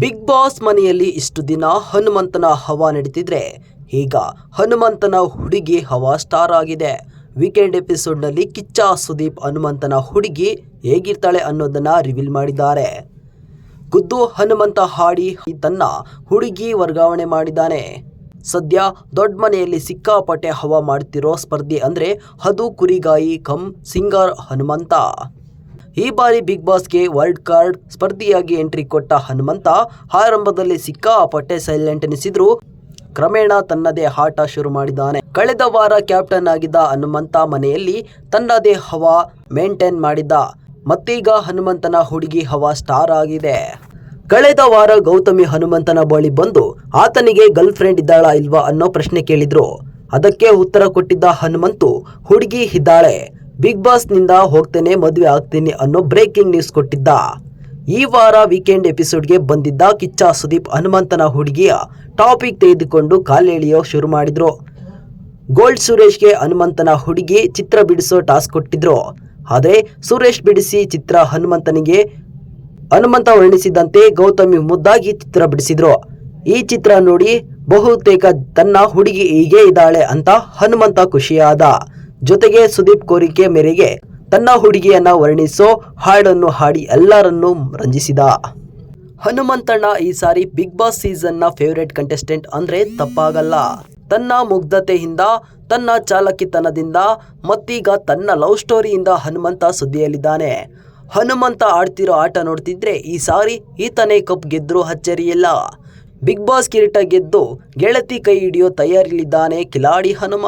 Big boss ಮನೆಯಲ್ಲಿ ಇಷ್ಟು ದಿನ ಹನುಮಂತನ ಹವಾ ನಡೀತಿದ್ರೆ ಈಗ ಹನುಮಂತನ ಹುಡುಗಿ ಹವಾ ಸ್ಟಾರ್ ಆಗಿದೆ. ವೀಕೆಂಡ್ ಎಪಿಸೋಡ್ನಲ್ಲಿ ಕಿಚ್ಚ, ಸುದೀಪ್, ಹನುಮಂತನ ಹುಡುಗಿ ಹೇಗಿರ್ತಾಳೆ ಅನ್ನೋದನ್ನ ರಿವೀಲ್ ಮಾಡಿದ್ದಾರೆ. ಗುದ್ದು ಹನುಮಂತ ಹಾಡಿ ತನ್ನ ಹುಡುಗಿ ವರ್ಗಾವಣೆ ಮಾಡಿದ್ದಾನೆ. ಸದ್ಯ ದೊಡ್ಡ ಮನೆಯಲ್ಲಿ ಸಿಕ್ಕಾಪಟ್ಟೆ ಹವಾ ಮಾಡ್ತಿರೋ ಸ್ಪರ್ಧಿ ಅಂದರೆ ಅದು ಕುರಿಗಾಯಿ, ಕಮ್, ಸಿಂಗರ್ ಹನುಮಂತ. ಈ ಬಾರಿ ಬಿಗ್ ಬಾಸ್ಗೆ ವರ್ಲ್ಡ್ ಕಾರ್ಡ್ ಸ್ಪರ್ಧಿಯಾಗಿ ಎಂಟ್ರಿ ಕೊಟ್ಟ ಹನುಮಂತ, ಆರಂಭದಲ್ಲಿ ಸಿಕ್ಕಾಪಟ್ಟೆ ಸೈಲೆಂಟ್ ಎನಿಸಿದ್ರು. ಕ್ರಮೇಣ ತನ್ನದೇ ಆಟ ಶುರು ಮಾಡಿದ್ದಾನೆ. ಕಳೆದ ವಾರ ಕ್ಯಾಪ್ಟನ್ ಆಗಿದ್ದ ಹನುಮಂತ ಮನೆಯಲ್ಲಿ ತನ್ನದೇ ಹವಾ ಮೇಂಟೈನ್ ಮಾಡಿದ್ದ. ಮತ್ತೀಗ ಹನುಮಂತನ ಹುಡುಗಿ ಹವಾ ಸ್ಟಾರ್ ಆಗಿದೆ. ಕಳೆದ ವಾರ ಗೌತಮಿ ಹನುಮಂತನ ಬಳಿ ಬಂದು ಆತನಿಗೆ ಗರ್ಲ್ ಫ್ರೆಂಡ್ ಇದ್ದಾಳಾ ಇಲ್ವಾ ಅನ್ನೋ ಪ್ರಶ್ನೆ ಕೇಳಿದ್ರು. ಅದಕ್ಕೆ ಉತ್ತರ ಕೊಟ್ಟಿದ್ದ ಹನುಮಂತು, ಹುಡುಗಿ ಇದ್ದಾಳೆ. ಬಿಗ್ ಬಾಸ್ನಿಂದ ಹೋಗ್ತೇನೆ, ಮದುವೆ ಆಗ್ತೀನಿ ಅನ್ನೋ ಬ್ರೇಕಿಂಗ್ ನ್ಯೂಸ್ ಕೊಟ್ಟಿದ್ದ. ಈ ವಾರ ವೀಕೆಂಡ್ ಎಪಿಸೋಡ್ಗೆ ಬಂದಿದ್ದ ಕಿಚ್ಚ ಸುದೀಪ್ ಹನುಮಂತನ ಹುಡುಗಿಯ ಟಾಪಿಕ್ ತೆಗೆದುಕೊಂಡು ಕಾಲೆಳೆಯೋ ಶುರು ಮಾಡಿದ್ರು. ಗೋಲ್ಡ್ ಸುರೇಶ್ಗೆ ಹನುಮಂತನ ಹುಡುಗಿ ಚಿತ್ರ ಬಿಡಿಸೋ ಟಾಸ್ಕ್ ಕೊಟ್ಟಿದ್ರು. ಆದರೆ ಸುರೇಶ್ ಬಿಡಿಸಿ ಚಿತ್ರ ಹನುಮಂತನಿಗೆ, ಹನುಮಂತ ವರ್ಣಿಸಿದಂತೆ ಗೌತಮಿ ಮುದ್ದಾಗಿ ಚಿತ್ರ ಬಿಡಿಸಿದ್ರು. ಈ ಚಿತ್ರ ನೋಡಿ ಬಹುತೇಕ ತನ್ನ ಹುಡುಗಿ ಹೀಗೆ ಇದ್ದಾಳೆ ಅಂತ ಹನುಮಂತ ಖುಷಿಯಾದ. ಜೊತೆಗೆ ಸುದೀಪ್ ಕೋರಿಕೆ ಮೇರೆಗೆ ತನ್ನ ಹುಡುಗಿಯನ್ನ ವರ್ಣಿಸೋ ಹಾಡನ್ನು ಹಾಡಿ ಎಲ್ಲರನ್ನೂ ರಂಜಿಸಿದ. ಹನುಮಂತಣ್ಣ ಈ ಸಾರಿ ಬಿಗ್ ಬಾಸ್ ಸೀಸನ್ನ ಫೇವರೇಟ್ ಕಂಟೆಸ್ಟೆಂಟ್ ಅಂದ್ರೆ ತಪ್ಪಾಗಲ್ಲ. ತನ್ನ ಮುಗ್ಧತೆಯಿಂದ, ತನ್ನ ಚಾಲಕಿತನದಿಂದ ಮತ್ತೀಗ ತನ್ನ ಲವ್ ಸ್ಟೋರಿಯಿಂದ ಹನುಮಂತ ಸುದ್ದಿಯಲ್ಲಿದ್ದಾನೆ. ಹನುಮಂತ ಆಡ್ತಿರೋ ಆಟ ನೋಡ್ತಿದ್ರೆ ಈ ಸಾರಿ ಈತನೇ ಕಪ್ ಗೆದ್ದರೂ ಅಚ್ಚರಿಯಿಲ್ಲ ಬಿಗ್ ಬಾಸ್ ಕಿರೀಟ ಗೆದ್ದು ಗೆಳತಿ ಕೈ ಹಿಡಿಯೋ ತಯಾರಿಲಿದ್ದಾನೆ ಕಿಲಾಡಿ ಹನುಮ.